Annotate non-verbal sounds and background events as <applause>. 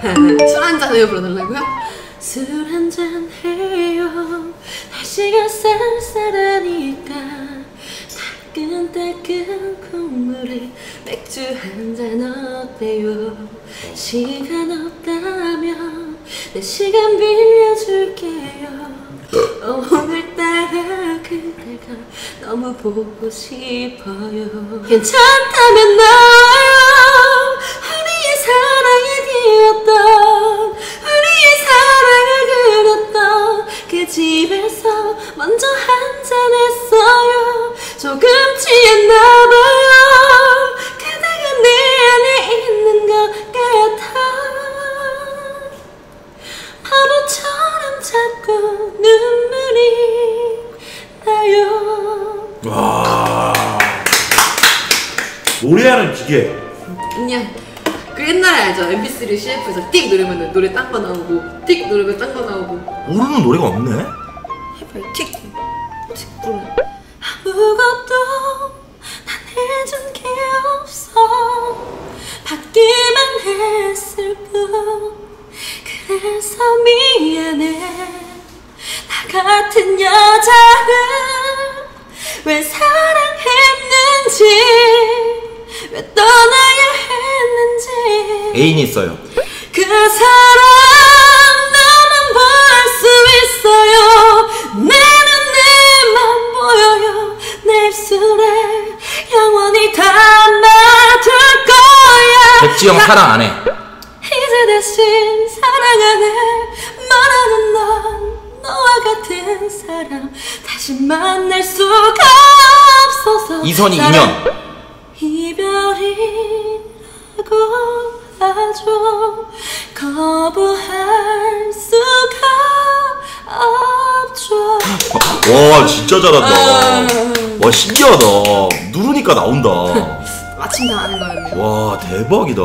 <laughs> 술 한잔 해요 불러달라고요? 술 한잔 해요. 날씨가 쌀쌀하니까 따끈따끈 국물에 맥주 한잔 어때요? 시간 없다면 내 시간 빌려줄게요. 오늘따라 그대가 너무 보고 싶어요. 괜찮다면 나 집에서 먼저 한잔했어요. 조금 취했나봐요. 그대가 내 안에 있는 것 같아. 바보처럼 자꾸 눈물이 나요. 와. 노래하는 기계. 그냥 그 옛날에 알죠? mp3 CF에서 띡 누르면 노래 딴 거 나오고 띡 누르면 딴 거 나오고. 모르는 노래가 없네 틱! 틱 누르면 아무것도 난 해준 게 없어. 받기만 했을 뿐. 그래서 미안해. 나 같은 여자를 왜 사랑했는지 왜 떠나야 했는지. 애인 있어요 백지영 사랑 안 해. 이제 대신 사랑 안해 말하는 넌 너와 같은 사람. 다시 만날 수가 없어서 사랑- 인연. 이별이라고 하죠 거부할 수가 없죠. 와 진짜 잘한다. 와 신기하다. 누르니까 나온다 마침 다 아는 거였네 와 대박이다